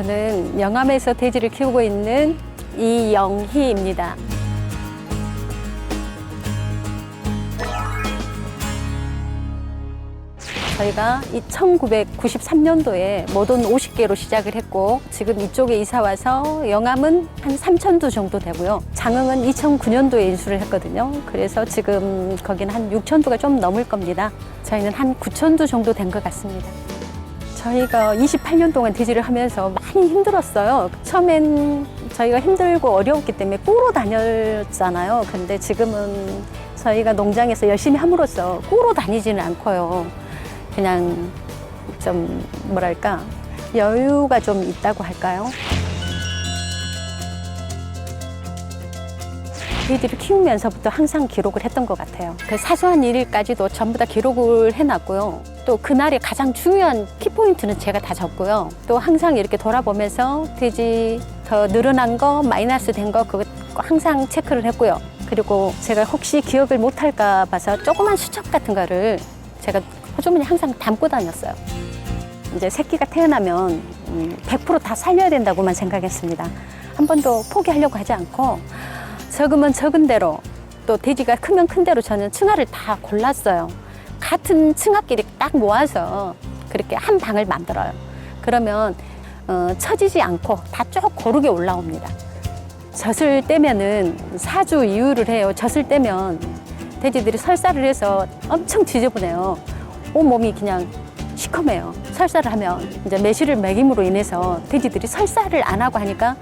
저는 영암에서 돼지를 키우고 있는 이영희입니다. 저희가 1993년도에 모돈 50개로 시작을 했고 지금 이쪽에 이사 와서 영암은 한 3,000두 정도 되고요. 장흥은 2009년도에 인수를 했거든요. 그래서 지금 거기는 한 6,000두가 좀 넘을 겁니다. 저희는 한 9,000두 정도 된 것 같습니다. 저희가 28년 동안 돼지를 하면서 많이 힘들었어요. 처음엔 저희가 힘들고 어려웠기 때문에 꾸로 다녔잖아요. 근데 지금은 저희가 농장에서 열심히 함으로써 꾸로 다니지는 않고요. 그냥 좀 뭐랄까 여유가 좀 있다고 할까요? 저희들이 키우면서부터 항상 기록을 했던 것 같아요. 그 사소한 일까지도 전부 다 기록을 해놨고요. 또 그날의 가장 중요한 키포인트는 제가 다 적고요. 또 항상 이렇게 돌아보면서 돼지 더 늘어난 거, 마이너스 된 거, 그거 항상 체크를 했고요. 그리고 제가 혹시 기억을 못할까 봐서 조그만 수첩 같은 거를 제가 호주머니 항상 담고 다녔어요. 이제 새끼가 태어나면 음, 100%다 살려야 된다고만 생각했습니다. 한 번도 포기하려고 하지 않고 적으면 적은 대로 또 돼지가 크면 큰 대로 저는 층화를 다 골랐어요. 같은 층화끼리 딱 모아서 그렇게 한 방을 만들어요. 그러면 어, 처지지 않고 다 쭉 고르게 올라옵니다. 젖을 떼면은 사주 이유를 해요. 젖을 떼면 돼지들이 설사를 해서 엄청 지저분해요. 온몸이 그냥 시커매요. 설사를 하면 이제 매실을 먹임으로 인해서 돼지들이 설사를 안 하고 하니까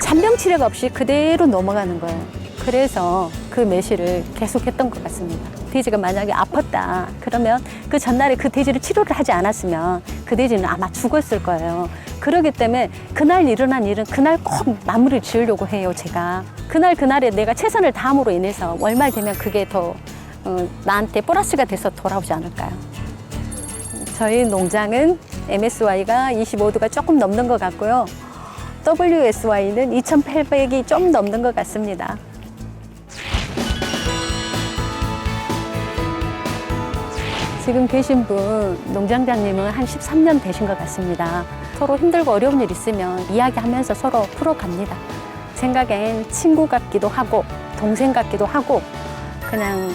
잔병 치레가 없이 그대로 넘어가는 거예요. 그래서 그 매실을 계속 했던 것 같습니다. 돼지가 만약에 아팠다. 그러면 그 전날에 그 돼지를 치료를 하지 않았으면 그 돼지는 아마 죽었을 거예요. 그러기 때문에 그날 일어난 일은 그날 꼭 마무리 지으려고 해요, 제가. 그날 그날에 내가 최선을 다함으로 인해서 월말 되면 그게 더 어, 나한테 플러스가 돼서 돌아오지 않을까요? 저희 농장은 MSY가 25도가 조금 넘는 것 같고요. WSY는 2,800이 좀 넘는 것 같습니다. 지금 계신 분, 농장장님은 한 13년 되신 것 같습니다. 서로 힘들고 어려운 일 있으면 이야기하면서 서로 풀어갑니다. 생각엔 친구 같기도 하고, 동생 같기도 하고, 그냥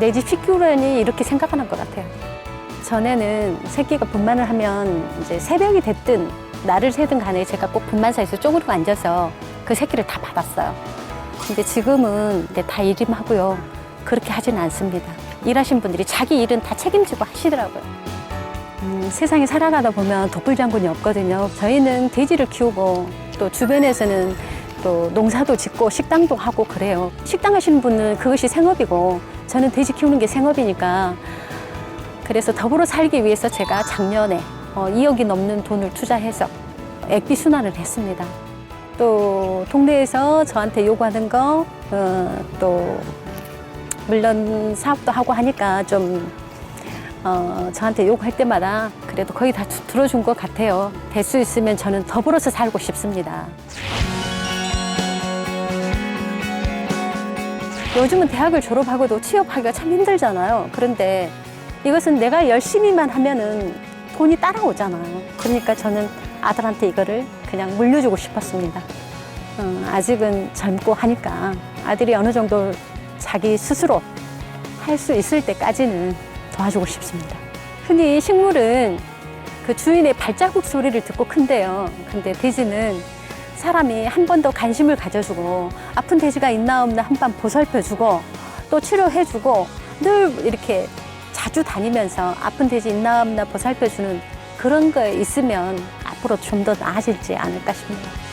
내 집 식구라니 이렇게 생각하는 것 같아요. 전에는 새끼가 분만을 하면 이제 새벽이 됐든 날을 새든 간에 제가 꼭 분만사에서 쪼그리고 앉아서 그 새끼를 다 받았어요. 근데 지금은 이제 다 일임하고요. 그렇게 하지는 않습니다. 일하신 분들이 자기 일은 다 책임지고 하시더라고요. 음, 세상에 살아가다 보면 독불장군이 없거든요. 저희는 돼지를 키우고 또 주변에서는 또 농사도 짓고 식당도 하고 그래요. 식당 하시는 분은 그것이 생업이고 저는 돼지 키우는 게 생업이니까 그래서 더불어 살기 위해서 제가 작년에 어, 2억이 넘는 돈을 투자해서 액비 순환을 했습니다. 또 동네에서 저한테 요구하는 거, 어, 또 물론 사업도 하고 하니까 좀 어, 저한테 요구할 때마다 그래도 거의 다 주- 들어준 것 같아요. 될 수 있으면 저는 더불어서 살고 싶습니다. 요즘은 대학을 졸업하고도 취업하기가 참 힘들잖아요. 그런데 이것은 내가 열심히만 하면은 돈이 따라오잖아요. 그러니까 저는 아들한테 이거를 그냥 물려주고 싶었습니다. 어, 아직은 젊고 하니까 아들이 어느 정도 자기 스스로 할 수 있을 때까지는 도와주고 싶습니다. 흔히 식물은 그 주인의 발자국 소리를 듣고 큰데요. 근데 돼지는 사람이 한 번 더 관심을 가져주고 아픈 돼지가 있나 없나 한 번 보살펴주고 또 치료해주고 늘 이렇게 자주 다니면서 아픈 돼지 있나 없나 보살펴주는 그런 거에 있으면 앞으로 좀 더 나아질지 않을까 싶네요.